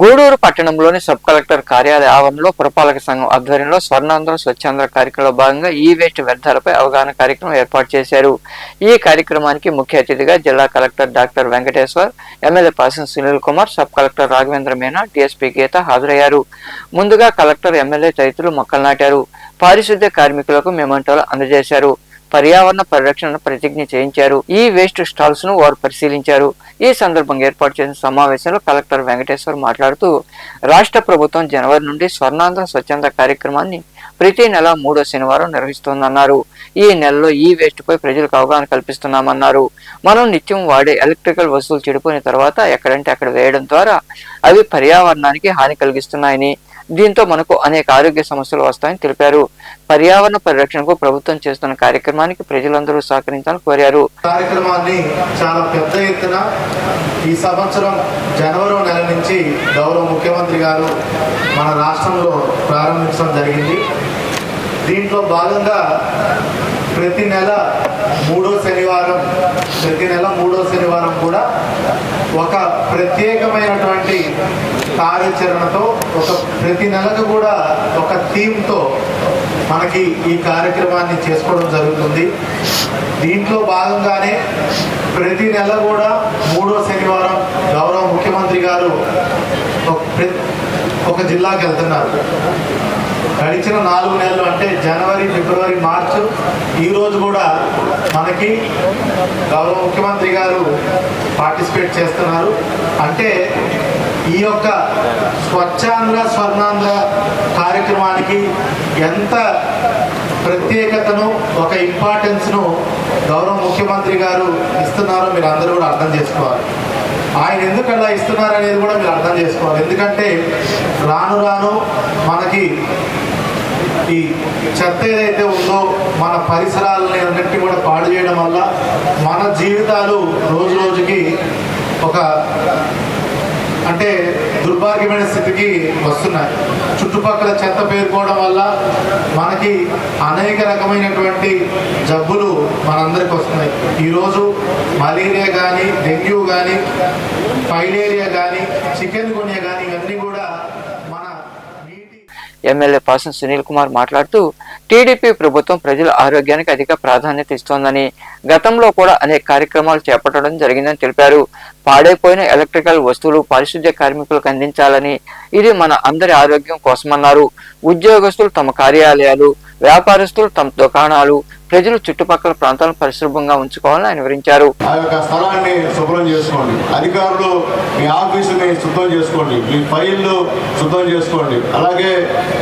గూడూరు పట్టణంలోని sub collector కార్యాలయ ఆవరణలో పురపాలక సంఘం ఆధ్వర్యంలో స్వర్ణాంధ్ర స్వచ్ఛాంధ్ర కార్యక్రమంలో భాగంగా ఈ వేస్ట్ వ్యర్థాలపై అవగాహన కార్యక్రమం ఏర్పాటు చేశారు. ఈ కార్యక్రమానికి ముఖ్య అతిథిగా జిల్లా collector doctor Venkateshwar MLA పాసన్ Sunil Kumar sub collector Raghavendra Meena DSP Geetha హాజరయ్యారు. ముందుగా కలెక్టర్ ఎమ్మెల్యే తదితరులు మొక్కలు నాటారు. పారిశుద్ధ్య కార్మికులకు మెమంటోలు అందజేశారు. పర్యావరణ పరిరక్షణ ప్రతిజ్ఞ చేయించారు. ఈ వేస్ట్ స్టాల్స్ను వారు పరిశీలించారు. ఈ సందర్భంగా ఏర్పాటు చేసిన సమావేశంలో కలెక్టర్ వెంకటేశ్వర్ మాట్లాడుతూ రాష్ట్ర ప్రభుత్వం జనవరి నుండి స్వర్ణాంధ్ర స్వచ్ఛంద కార్యక్రమాన్ని ప్రతి నెల మూడో శనివారం నిర్వహిస్తోందన్నారు. ఈ నెలలో ఈ వేస్ట్ పై ప్రజలకు అవగాహన కల్పిస్తున్నామన్నారు. మనం నిత్యం వాడే ఎలక్ట్రికల్ వస్తువులు చెడిపోయిన తర్వాత ఎక్కడంటే అక్కడ వేయడం ద్వారా అవి పర్యావరణానికి హాని కలిగిస్తున్నాయని దీంతో మనకు అనేక ఆరోగ్య సమస్యలు వస్తాయని తెలిపారు. పర్యావరణ పరిరక్షణకు ప్రభుత్వం చేస్తున్న కార్యక్రమానికి ప్రజలందరూ సహకరించాలని కోరారు. కార్యక్రమాన్ని చాలా పెద్ద ఎత్తున ఈ సంవత్సరం జనవరి నెల నుంచి గౌరవ ముఖ్యమంత్రి గారు మన రాష్ట్రంలో ప్రారంభించడం జరిగింది. దీంట్లో భాగంగా ప్రతి నెల మూడో శనివారం ప్రతి నెల మూడో శనివారం కూడా ఒక ప్రత్యేకమైనటువంటి కార్యాచరణతో ఒక ప్రతి నెలకు కూడా ఒక థీమ్తో మనకి ఈ కార్యక్రమాన్ని చేసుకోవడం జరుగుతుంది. దీంట్లో భాగంగానే ప్రతి నెల కూడా మూడో శనివారం గౌరవ ముఖ్యమంత్రి గారు ఒక ప్ర- ఒక జిల్లాకి వెళ్తున్నారు. గడిచిన నాలుగు నెలలు అంటే జనవరి ఫిబ్రవరి మార్చు ఈరోజు కూడా మనకి గౌరవ ముఖ్యమంత్రి గారు పార్టిసిపేట్ చేస్తున్నారు. అంటే ఈ యొక్క స్వచ్ఛాంధ్ర స్వర్ణాంధ్ర కార్యక్రమానికి ఎంత ప్రత్యేకతను ఒక ఇంపార్టెన్స్ను గౌరవ ముఖ్యమంత్రి గారు ఇస్తున్నారో మీరు అందరూ కూడా అర్థం చేసుకోవాలి. ఆయన ఎందుకు అలా ఇస్తున్నారు అనేది కూడా మీరు అర్థం చేసుకోవాలి. ఎందుకంటే రాను రాను మనకి ఈ చెత్త ఏదైతే ఉందో మన పరిసరాలని అన్నింటినీ కూడా పాడు చేయడం వల్ల మన జీవితాలు రోజు రోజుకి ఒక అంటే దుర్భాగ్యమైన స్థితికి వస్తున్నాయి చుట్టుపక్కల చెత్త పేరుకోవడం వల్ల మనకి అనేక రకమైనటువంటి జబ్బులు మనందరికి వస్తున్నాయి. ఈరోజు మలేరియా కానీ డెంగ్యూ కానీ ఫైలేరియా కానీ చికెన్ గునియా కానీ ఇవన్నీ కూడా మన నీటి ఎమ్మెల్యే పాసన్ సునీల్ కుమార్ మాట్లాడుతూ టీడీపీ ప్రభుత్వం ప్రజల ఆరోగ్యానికి అధిక ప్రాధాన్యత ఇస్తోందని గతంలో కూడా అనేక కార్యక్రమాలు చేపట్టడం జరిగిందని తెలిపారు. పాడైపోయిన ఎలక్ట్రికల్ వస్తువులు పారిశుద్ధ్య కార్మికులకు అందించాలని ఇది మన అందరి ఆరోగ్యం కోసమన్నారు. ఉద్యోగస్తులు తమ కార్యాలయాలు వ్యాపారస్తులు తమ దుకాణాలు ప్రజలు చుట్టుపక్కల ప్రాంతాలను పరిశుభ్రంగా ఉంచుకోవాలని ఆయన వివరించారు. ఆ యొక్క స్థలాన్ని శుభ్రం చేసుకోండి. అధికారులు మీ ఆఫీసుని శుద్ధం చేసుకోండి. మీ ఫైళ్ళు శుద్ధం చేసుకోండి. అలాగే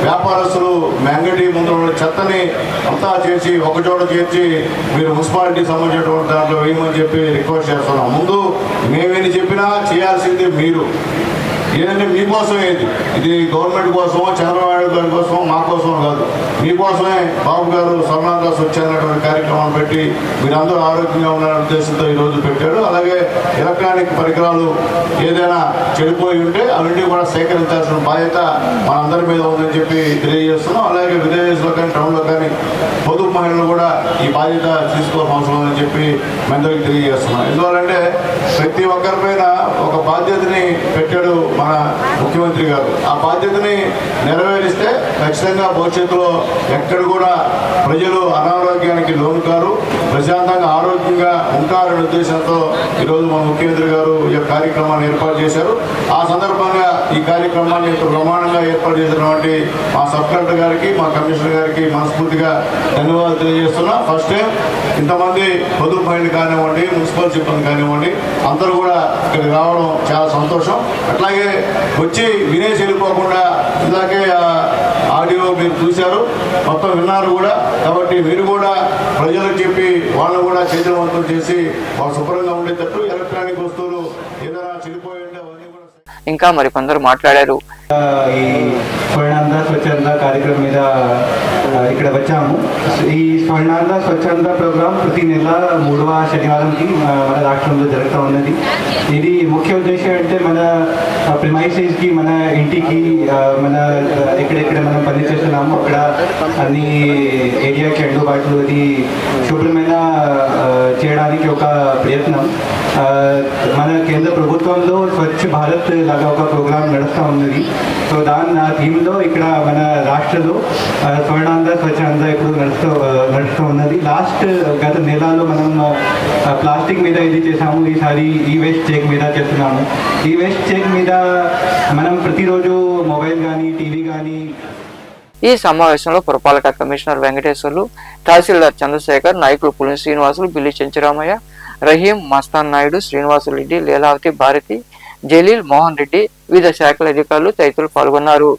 వ్యాపారస్తులు మెంగటి ముందు చెత్తని అంతా చేసి ఒకచోట చేర్చి మీరు మున్సిపాలిటీ సంబంధించినటువంటి దాంట్లో వేయమని చెప్పి రిక్వెస్ట్ చేస్తున్నాం. ముందు మేమేమి చెప్పినా చేయాల్సింది మీరు. ఏంటంటే మీకోసం ఏది ఇది గవర్నమెంట్ కోసమో చంద్రబాబు గారి కోసమో మా కోసం కాదు. మీకోసమే బాబు గారు స్వర్ణాంధ్ర వచ్చారనేటువంటి కార్యక్రమాన్ని పెట్టి మీరందరూ ఆరోగ్యంగా ఉండాలనే ఉద్దేశంతో ఈరోజు పెట్టాడు అలాగే ఎలక్ట్రానిక్ పరికరాలు ఏదైనా చెడిపోయి ఉంటే అవన్నీ కూడా సేకరించాల్సిన బాధ్యత మనందరి మీద ఉందని చెప్పి తెలియజేస్తున్నాం. అలాగే విలేజెస్లో కానీ టౌన్లో కానీ పొదుపు మహిళలు కూడా ఈ బాధ్యత తీసుకోవడం అవసరం అని చెప్పి మెందరికి తెలియజేస్తున్నాం. ఎందువల్లంటే ప్రతి ఒక్కరిపైన ఒక బాధ్యతని పెట్టాడు మన ముఖ్యమంత్రి గారు. ఆ బాధ్యతని నెరవేరిస్తే ఖచ్చితంగా భవిష్యత్తులో ఎక్కడ కూడా ప్రజలు అనారోగ్యానికి లోను కారు ప్రశాంతంగా ఆరోగ్యంగా ఉంటారనే ఉద్దేశంతో ఈరోజు మన ముఖ్యమంత్రి గారు ఈ యొక్క కార్యక్రమాన్ని ఏర్పాటు చేశారు. ఆ సందర్భంగా ఈ కార్యక్రమాన్ని ప్రమాణంగా ఏర్పాటు చేసినటువంటి మా సబ్ కలెక్టర్ గారికి మా కమిషనర్ గారికి మనస్ఫూర్తిగా ధన్యవాదాలు తెలియజేస్తున్నా. ఫస్ట్ టైం ఇంతమంది పొదుపు పైన కానివ్వండి మున్సిపల్ సిబ్బంది కానివ్వండి అందరూ కూడా ఇక్కడికి రావడం చాలా సంతోషం. అట్లాగే వచ్చి వినేసి వెళ్ళిపోకుండా ఇందాకే ఆడియో మీరు చూశారు మొత్తం విన్నారు కూడా. కాబట్టి మీరు కూడా ప్రజలకు చెప్పి వాళ్ళు కూడా చైతన్యవంతం చేసి వాళ్ళు శుభ్రంగా ఉండేటట్టు ఎలక్ట్రానిక్ వస్తువులు ఏదైనా చెడిపోయి ఉంటే అవన్నీ ఇంకా మరి కొందరు మాట్లాడారు. ఈ స్వచ్ఛంద కార్యక్రమం మీద ఇక్కడ వచ్చాము. ఈ స్వర్ణాంధ స్వచ్ఛంద ప్రోగ్రాం ప్రతి నెల మూడవ శనివారంకి మన రాష్ట్రంలో జరుగుతూ ఉన్నది. ఇది ముఖ్య ఉద్దేశం అంటే మన ప్రిమైసెస్కి మన ఇంటికి మన ఎక్కడెక్కడ మనం పనిచేస్తున్నాము అక్కడ అన్ని ఏరియాకి అందుబాటులో అది శుభ్రమైన చేయడానికి ఒక ప్రయత్నం. మన కేంద్ర ప్రభుత్వంలో స్వచ్ఛ భారత్ లాగా ఒక ప్రోగ్రామ్ నడుస్తూ ఉన్నది. సో దాని ఆ థీమ్లో ఇక్కడ మన రాష్ట్రంలో ఆ, స్వర్ణాంధ్ర స్వచ్ఛాంధ్ర ఇప్పుడు నడుస్తూ నడుస్తూ ఉన్నది. లాస్ట్ గత నెలలో మనం ప్లాస్టిక్ మీద ఇది చేసాము ఈసారి ఈ వేస్ట్ చెక్ మీద చేస్తున్నాము. ఈ వేస్ట్ చెక్ మీద మనం ప్రతిరోజు మొబైల్ కానీ టీవీ కానీ ఈ సమావేశంలో పురపాలక కమిషనర్ వెంకటేశ్వర్లు తహసీల్దార్ చంద్రశేఖర్ నాయకులు పులిని శ్రీనివాసులు బిల్లి చెంచరామయ్య రహీం మస్తాన్ నాయుడు శ్రీనివాసులు రెడ్డి లీలావతి భారతి జలీల్ మోహన్ రెడ్డి వివిధ శాఖల అధికారులు తదితరులు పాల్గొన్నారు.